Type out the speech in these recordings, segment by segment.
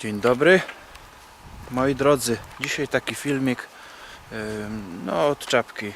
Dzień dobry. Moi drodzy, dzisiaj taki filmik no od czapki. Y,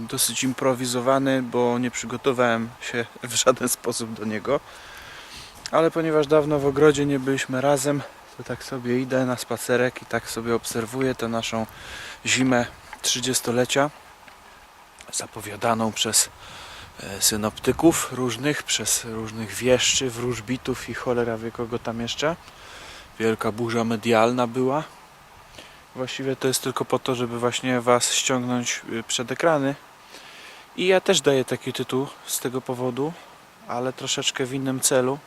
Dosyć improwizowany, bo nie przygotowałem się w żaden sposób do niego. Ale ponieważ dawno w ogrodzie nie byliśmy razem, to tak sobie idę na spacerek i tak sobie obserwuję tę naszą zimę 30-lecia zapowiadaną przez e, synoptyków różnych, przez różnych wieszczy, wróżbitów i cholera wie kogo tam jeszcze. Wielka burza medialna była. Właściwie to jest tylko po to, żeby właśnie Was ściągnąć y, przed ekrany. I ja też daję taki tytuł z tego powodu, ale troszeczkę w innym celu.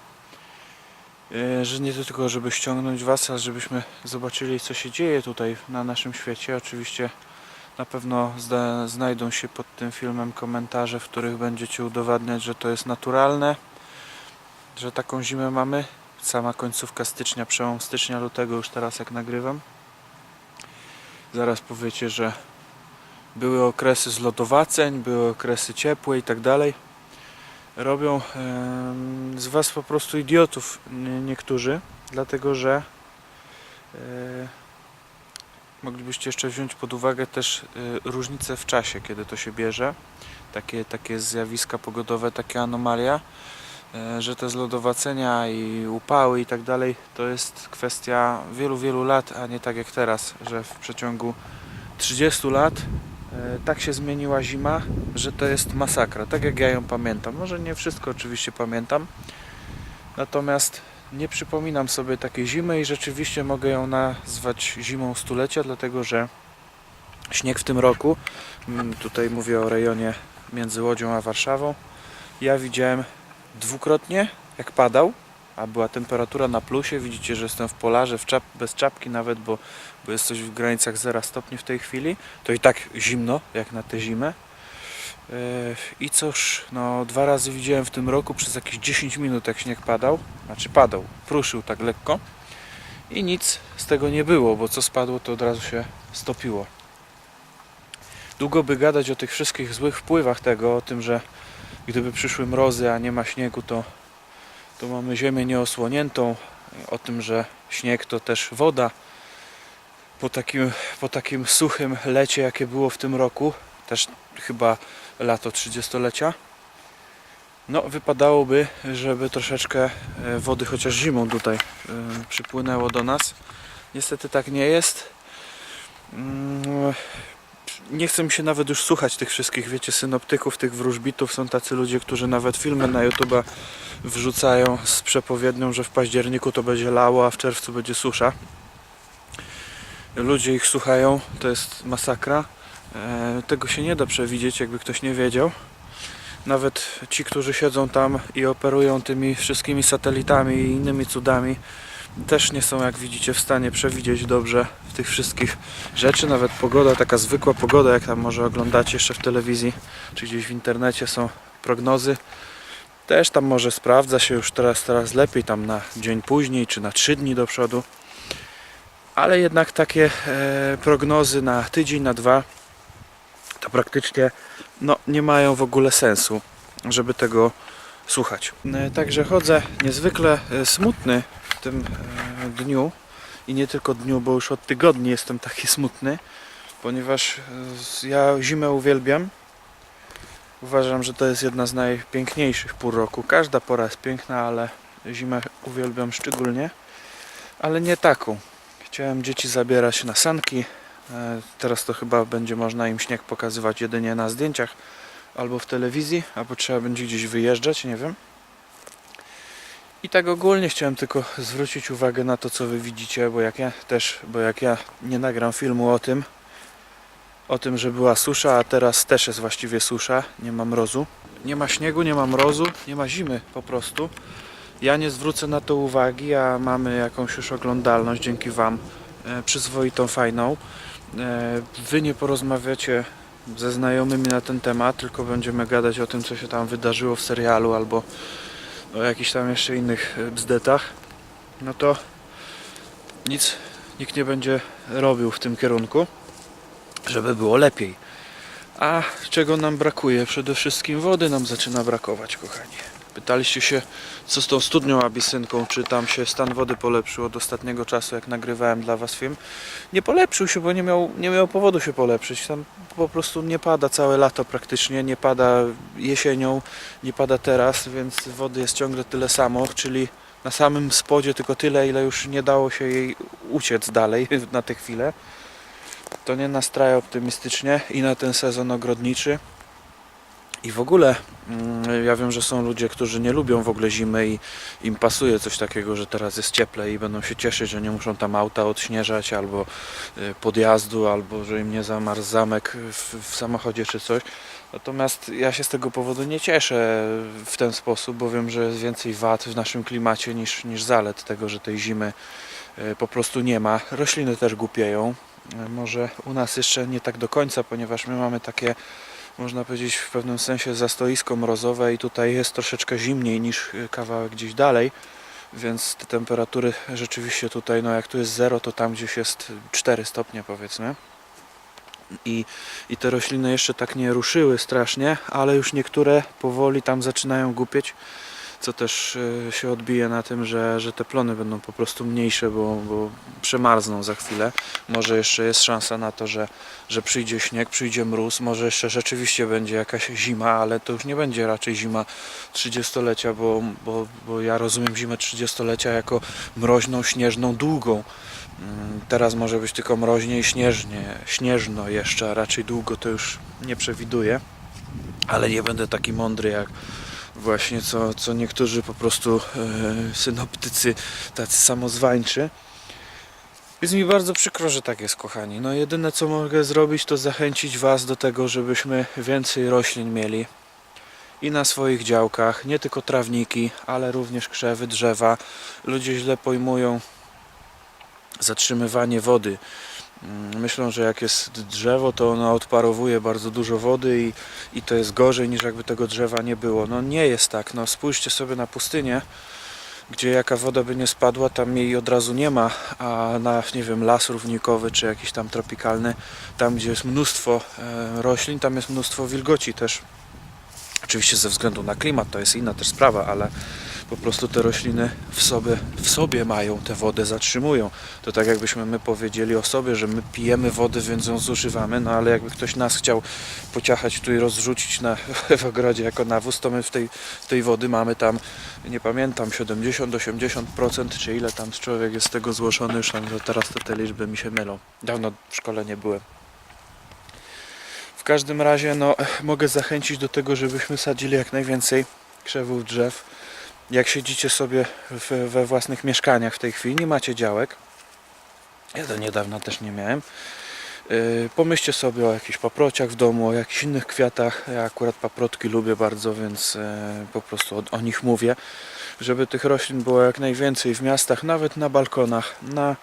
Y, Że nie tylko, żeby ściągnąć Was, ale żebyśmy zobaczyli, co się dzieje tutaj na naszym świecie. Oczywiście na pewno znajdą się pod tym filmem komentarze, w których będziecie udowadniać, że to jest naturalne, że taką zimę mamy. Sama końcówka stycznia, przełom stycznia, lutego już teraz jak nagrywam. Zaraz powiecie, że były okresy zlodowaceń, były okresy ciepłe i tak dalej. Robią z Was po prostu idiotów nie- niektórzy, dlatego że e, moglibyście jeszcze wziąć pod uwagę też y, różnice w czasie, kiedy to się bierze. Takie, takie zjawiska pogodowe, takie anomalia, że te zlodowacenia i upały i tak dalej to jest kwestia wielu, wielu lat, a nie tak jak teraz, że w przeciągu 30 lat y, tak się zmieniła zima, że to jest masakra, tak jak ja ją pamiętam. Może nie wszystko oczywiście pamiętam, natomiast nie przypominam sobie takiej zimy i rzeczywiście mogę ją nazwać zimą stulecia, dlatego że śnieg w tym roku, mm, tutaj mówię o rejonie między Łodzią a Warszawą, ja widziałem dwukrotnie jak padał, a była temperatura na plusie, widzicie, że jestem w polarze, w czap bez czapki nawet, bo, bo jest coś w granicach 0 stopni w tej chwili, to i tak zimno, jak na tę zimę. Yy, I cóż, no dwa razy widziałem w tym roku przez jakieś 10 minut jak śnieg padał, znaczy padał, pruszył tak lekko i nic z tego nie było, bo co spadło to od razu się stopiło. Długo by gadać o tych wszystkich złych wpływach tego, o tym, że gdyby przyszły mrozy, a nie ma śniegu, to, to mamy ziemię nieosłoniętą, o tym, że śnieg to też woda. Po takim, po takim suchym lecie, jakie było w tym roku, też chyba lato 30-lecia, no wypadałoby, żeby troszeczkę e, wody chociaż zimą tutaj e, przypłynęło do nas. Niestety tak nie jest. Nie chcę mi się nawet już słuchać tych wszystkich, wiecie, synoptyków, tych wróżbitów. Są tacy ludzie, którzy nawet filmy na YouTube wrzucają z przepowiednią, że w październiku to będzie lało, a w czerwcu będzie susza. Ludzie ich słuchają, to jest masakra. E, Tego się nie da przewidzieć, jakby ktoś nie wiedział. Nawet ci, którzy siedzą tam i operują tymi wszystkimi satelitami i innymi cudami, też nie są, jak widzicie, w stanie przewidzieć dobrze tych wszystkich rzeczy. Nawet pogoda, taka zwykła pogoda, jak tam może oglądacie jeszcze w telewizji, czy gdzieś w internecie są prognozy. Też tam może sprawdza się już teraz, teraz lepiej, tam na dzień później, czy na trzy dni do przodu. Ale jednak takie e, prognozy na tydzień, na dwa to praktycznie no, nie mają w ogóle sensu, żeby tego słuchać. E, Także chodzę niezwykle e, smutny tym e, dniu i nie tylko dniu, bo już od tygodni jestem taki smutny, ponieważ e, ja zimę uwielbiam. Uważam, że to jest jedna z najpiękniejszych pór roku. Każda pora jest piękna, ale zimę uwielbiam szczególnie, ale nie taką. Chciałem dzieci zabierać na sanki, E, Teraz to chyba będzie można im śnieg pokazywać jedynie na zdjęciach albo w telewizji, albo trzeba będzie gdzieś wyjeżdżać, nie wiem. I tak ogólnie chciałem tylko zwrócić uwagę na to, co wy widzicie, bo jak ja też, bo jak ja nie nagram filmu o tym, o tym, że była susza, a teraz też jest właściwie susza, nie ma mrozu. Nie ma śniegu, nie ma mrozu, nie ma zimy po prostu. Ja nie zwrócę na to uwagi, a mamy jakąś już oglądalność dzięki wam e, przyzwoitą, fajną. E, Wy nie porozmawiacie ze znajomymi na ten temat, tylko będziemy gadać o tym, co się tam wydarzyło w serialu albo o jakichś tam jeszcze innych e, bzdetach. No to nic nikt nie będzie robił w tym kierunku, żeby było lepiej. A czego nam brakuje? Przede wszystkim wody nam zaczyna brakować, kochani. Pytaliście się, co z tą studnią abisynką, czy tam się stan wody polepszył od ostatniego czasu, jak nagrywałem dla Was film. Nie polepszył się, bo nie miał, nie miał powodu się polepszyć. Tam po prostu nie pada całe lato praktycznie, nie pada jesienią, nie pada teraz, więc wody jest ciągle tyle samo, czyli na samym spodzie tylko tyle, ile już nie dało się jej uciec dalej na tę chwilę. To nie nastraja optymistycznie i na ten sezon ogrodniczy. I w ogóle mm, ja wiem, że są ludzie, którzy nie lubią w ogóle zimy i im pasuje coś takiego, że teraz jest cieplej i będą się cieszyć, że nie muszą tam auta odśnieżać albo y, podjazdu, albo że im nie zamarzł zamek w, w samochodzie czy coś. Natomiast ja się z tego powodu nie cieszę w ten sposób, bo wiem, że jest więcej wad w naszym klimacie niż, niż zalet tego, że tej zimy y, po prostu nie ma. Rośliny też głupieją. Y, Może u nas jeszcze nie tak do końca, ponieważ my mamy takie można powiedzieć w pewnym sensie zastoisko mrozowe i tutaj jest troszeczkę zimniej niż kawałek gdzieś dalej, więc te temperatury rzeczywiście tutaj, no jak tu jest 0, to tam gdzieś jest 4 stopnie powiedzmy. I, I te rośliny jeszcze tak nie ruszyły strasznie, ale już niektóre powoli tam zaczynają głupieć, co też y, się odbije na tym, że, że te plony będą po prostu mniejsze, bo, bo przemarzną za chwilę. Może jeszcze jest szansa na to, że, że przyjdzie śnieg, przyjdzie mróz, może jeszcze rzeczywiście będzie jakaś zima, ale to już nie będzie raczej zima 30-lecia, bo, bo, bo ja rozumiem zimę 30-lecia jako mroźną, śnieżną, długą. Mm, Teraz może być tylko mroźnie i śnieżnie, śnieżno jeszcze, a raczej długo to już nie przewiduję. Ale nie będę taki mądry jak właśnie co, co niektórzy po prostu e, synoptycy tacy samozwańczy. Jest mi bardzo przykro, że tak jest, kochani. No jedyne co mogę zrobić, to zachęcić Was do tego, żebyśmy więcej roślin mieli i na swoich działkach, nie tylko trawniki, ale również krzewy, drzewa. Ludzie źle pojmują zatrzymywanie wody. Mm, Myślą, że jak jest drzewo, to ono odparowuje bardzo dużo wody i, i to jest gorzej niż jakby tego drzewa nie było. No nie jest tak. No spójrzcie sobie na pustynię, gdzie jaka woda by nie spadła, tam jej od razu nie ma, a na, nie wiem, las równikowy czy jakiś tam tropikalny, tam gdzie jest mnóstwo e, roślin, tam jest mnóstwo wilgoci też. Oczywiście ze względu na klimat to jest inna też sprawa, ale po prostu te rośliny w sobie, w sobie mają tę wodę, zatrzymują. To tak jakbyśmy my powiedzieli o sobie, że my pijemy wodę, więc ją zużywamy, no ale jakby ktoś nas chciał pociachać tu i rozrzucić na, w ogrodzie jako nawóz, to my w tej, tej wody mamy tam, nie pamiętam, 70-80% czy ile tam człowiek jest z tego złożony, już tam, że teraz to te liczby mi się mylą. Dawno w szkole nie byłem. W każdym razie no, mogę zachęcić do tego, żebyśmy sadzili jak najwięcej krzewów, drzew. Jak siedzicie sobie w, we własnych mieszkaniach w tej chwili, nie macie działek. Ja do niedawna też nie miałem. Yy, pomyślcie sobie o jakichś paprociach w domu, o jakichś innych kwiatach. Ja akurat paprotki lubię bardzo, więc yy, po prostu o, o nich mówię. Żeby tych roślin było jak najwięcej w miastach, nawet na balkonach, na,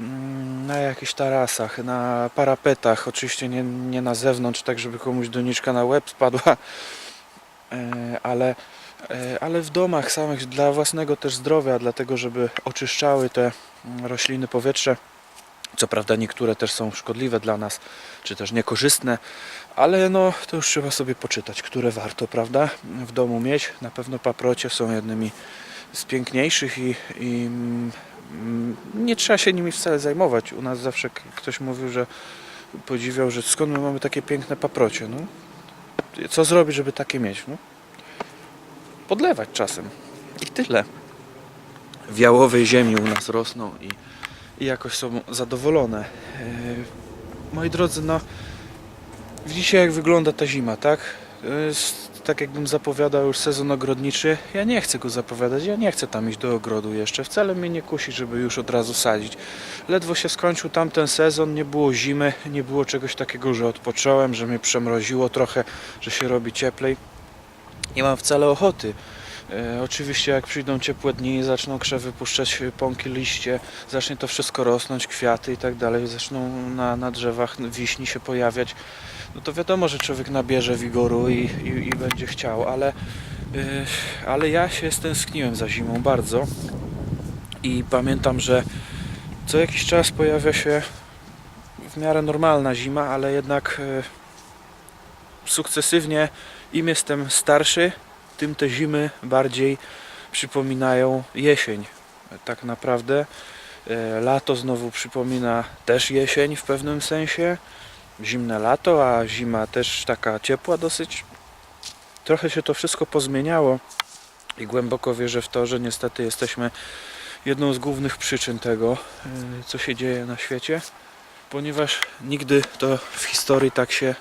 mm, na jakichś tarasach, na parapetach. Oczywiście nie, nie na zewnątrz, tak żeby komuś doniczka na łeb spadła, Yy, ale ale w domach samych dla własnego też zdrowia, dlatego żeby oczyszczały te mm, rośliny powietrze. Co prawda niektóre też są szkodliwe dla nas, czy też niekorzystne, ale no to już trzeba sobie poczytać, które warto, prawda, w domu mieć. Na pewno paprocie są jednymi z piękniejszych i, i mm, nie trzeba się nimi wcale zajmować. U nas zawsze ktoś mówił, że podziwiał, że skąd my mamy takie piękne paprocie. No, co zrobić, żeby takie mieć? No, podlewać czasem. I tyle. W jałowej ziemi u nas rosną i, i jakoś są zadowolone. Yy, Moi drodzy, no widzicie jak wygląda ta zima, tak? Jest, tak jakbym zapowiadał już sezon ogrodniczy. Ja nie chcę go zapowiadać, ja nie chcę tam iść do ogrodu jeszcze. Wcale mnie nie kusi, żeby już od razu sadzić. Ledwo się skończył tamten sezon, nie było zimy, nie było czegoś takiego, że odpocząłem, że mnie przemroziło trochę, że się robi cieplej nie mam wcale ochoty. E, oczywiście jak przyjdą ciepłe dni, zaczną krzewy puszczać pąki, liście, zacznie to wszystko rosnąć, kwiaty i tak dalej, zaczną na, na drzewach wiśni się pojawiać, no to wiadomo, że człowiek nabierze wigoru i, i, i będzie chciał, ale, e, ale ja się stęskniłem za zimą bardzo i pamiętam, że co jakiś czas pojawia się w miarę normalna zima, ale jednak e, sukcesywnie im jestem starszy, tym te zimy bardziej przypominają jesień. Tak naprawdę e, lato znowu przypomina też jesień w pewnym sensie. Zimne lato, a zima też taka ciepła dosyć. Trochę się to wszystko pozmieniało i głęboko wierzę w to, że niestety jesteśmy jedną z głównych przyczyn tego, e, co się dzieje na świecie, ponieważ nigdy to w historii tak się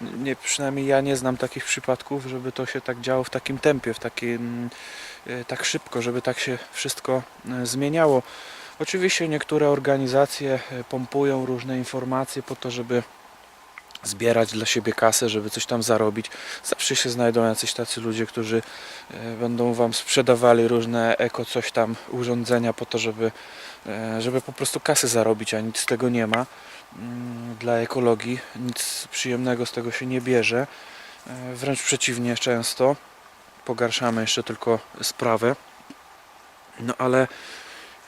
nie, przynajmniej ja nie znam takich przypadków, żeby to się tak działo w takim tempie, w takim e, tak szybko, żeby tak się wszystko e, zmieniało. Oczywiście niektóre organizacje e, pompują różne informacje po to, żeby zbierać dla siebie kasę, żeby coś tam zarobić. Zawsze się znajdą jacyś tacy ludzie, którzy będą wam sprzedawali różne eko coś tam urządzenia po to, żeby, żeby po prostu kasy zarobić, a nic z tego nie ma. Mm, Dla ekologii nic przyjemnego z tego się nie bierze. E, Wręcz przeciwnie często. Pogarszamy jeszcze tylko sprawę. No ale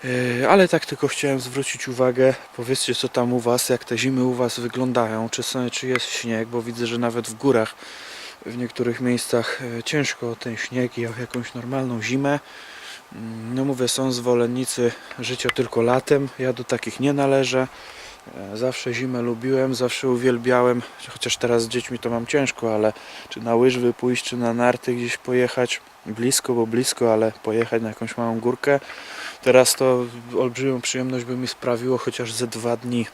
Yy, Ale tak tylko chciałem zwrócić uwagę, powiedzcie co tam u Was, jak te zimy u Was wyglądają, czy, są, czy jest śnieg, bo widzę, że nawet w górach w niektórych miejscach e, ciężko ten śnieg i jakąś normalną zimę. Mm, No mówię, są zwolennicy życia tylko latem, ja do takich nie należę. E, Zawsze zimę lubiłem, zawsze uwielbiałem, chociaż teraz z dziećmi to mam ciężko, ale czy na łyżwy pójść, czy na narty gdzieś pojechać, blisko, bo blisko, ale pojechać na jakąś małą górkę, Teraz to olbrzymią przyjemność by mi sprawiło chociaż ze dwa dni,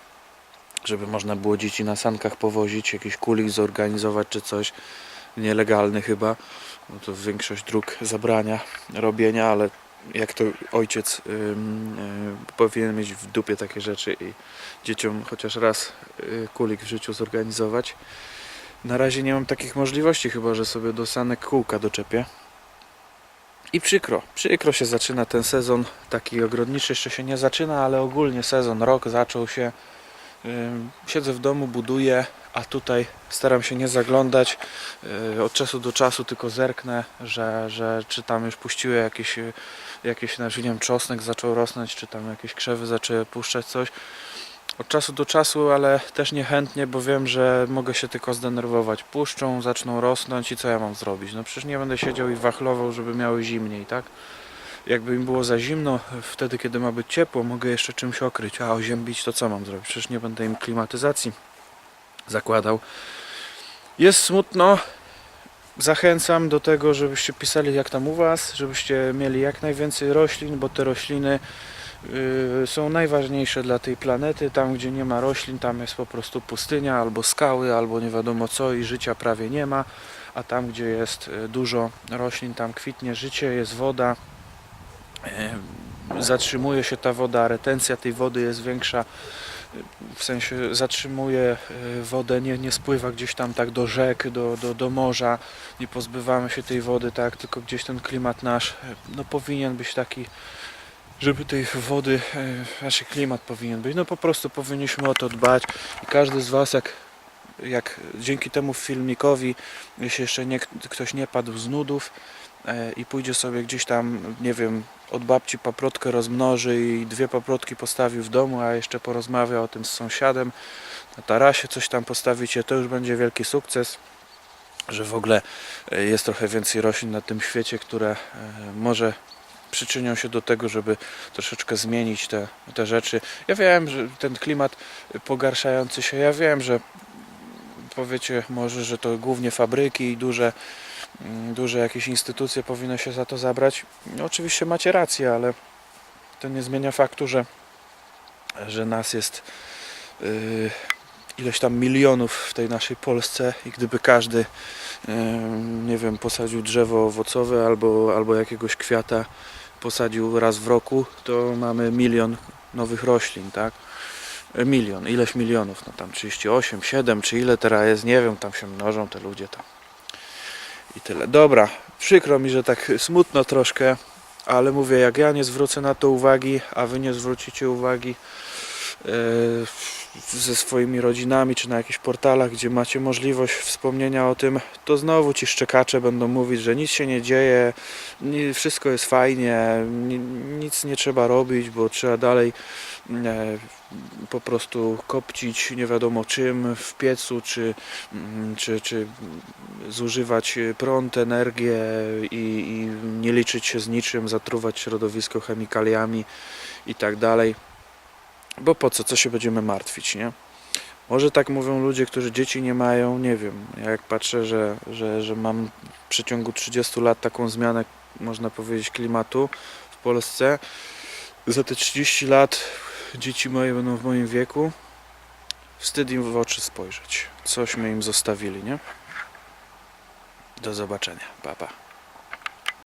żeby można było dzieci na sankach powozić, jakiś kulik zorganizować czy coś. Nielegalny chyba, bo to większość dróg zabrania robienia, ale jak to ojciec ym, y, powinien mieć w dupie takie rzeczy i dzieciom chociaż raz y, kulik w życiu zorganizować. Na razie nie mam takich możliwości, chyba że sobie do sanek kółka doczepię. I przykro, przykro się zaczyna ten sezon taki ogrodniczy, jeszcze się nie zaczyna, ale ogólnie sezon, rok zaczął się. Siedzę w domu, buduję, a tutaj staram się nie zaglądać. Yy, Od czasu do czasu tylko zerknę, że, że czy tam już puściły jakieś, yy, jakieś nie wiem, czosnek zaczął rosnąć, czy tam jakieś krzewy zaczęły puszczać coś. Od czasu do czasu, ale też niechętnie, bo wiem, że mogę się tylko zdenerwować. Puszczą, zaczną rosnąć i co ja mam zrobić? No przecież nie będę siedział i wachlował, żeby miały zimniej, tak? Jakby im było za zimno, wtedy kiedy ma być ciepło, mogę jeszcze czymś okryć, a oziębić to co mam zrobić? Przecież nie będę im klimatyzacji zakładał. Jest smutno. Zachęcam do tego, żebyście pisali jak tam u Was, żebyście mieli jak najwięcej roślin, bo te rośliny y, są najważniejsze dla tej planety. Tam, gdzie nie ma roślin, tam jest po prostu pustynia, albo skały, albo nie wiadomo co i życia prawie nie ma. A tam, gdzie jest y, dużo roślin, tam kwitnie życie, jest woda. Y, Zatrzymuje się ta woda, retencja tej wody jest większa. W sensie zatrzymuje y, wodę, nie, nie spływa gdzieś tam tak do rzek, do, do, do morza. Nie pozbywamy się tej wody, tak, tylko gdzieś ten klimat nasz y, no, powinien być taki żeby tej wody, e, znaczy klimat powinien być, no po prostu powinniśmy o to dbać i każdy z Was jak, jak dzięki temu filmikowi, jeśli jeszcze nie, ktoś nie padł z nudów e, i pójdzie sobie gdzieś tam, nie wiem, od babci paprotkę rozmnoży i dwie paprotki postawi w domu, a jeszcze porozmawia o tym z sąsiadem, na tarasie coś tam postawicie, to już będzie wielki sukces że w ogóle e, jest trochę więcej roślin na tym świecie, które e, może przyczynią się do tego, żeby troszeczkę zmienić te, te rzeczy. Ja wiem, że ten klimat pogarszający się, ja wiem, że powiecie może, że to głównie fabryki i duże, duże jakieś instytucje powinny się za to zabrać. No, oczywiście macie rację, ale to nie zmienia faktu, że, że nas jest yy, ileś tam milionów w tej naszej Polsce i gdyby każdy yy, nie wiem, posadził drzewo owocowe albo, albo jakiegoś kwiata posadził raz w roku, to mamy milion nowych roślin, tak? E, Milion, ileś milionów, no tam 38, 7 czy ile teraz jest, nie wiem, tam się mnożą te ludzie tam. I tyle. Dobra, przykro mi, że tak smutno troszkę, ale mówię, jak ja nie zwrócę na to uwagi, a wy nie zwrócicie uwagi e, ze swoimi rodzinami, czy na jakichś portalach, gdzie macie możliwość wspomnienia o tym, to znowu ci szczekacze będą mówić, że nic się nie dzieje, wszystko jest fajnie, ni- nic nie trzeba robić, bo trzeba dalej po prostu kopcić nie wiadomo czym w piecu, czy, mm, czy, czy zużywać prąd, energię i, i nie liczyć się z niczym, zatruwać środowisko chemikaliami i tak dalej. Bo po co, co się będziemy martwić, nie? Może tak mówią ludzie, którzy dzieci nie mają, nie wiem. Ja jak patrzę, że, że, że mam w przeciągu 30 lat taką zmianę, można powiedzieć, klimatu w Polsce, za te 30 lat dzieci moje będą w moim wieku, wstyd im w oczy spojrzeć. Cośmy im zostawili, nie? Do zobaczenia. Pa, pa.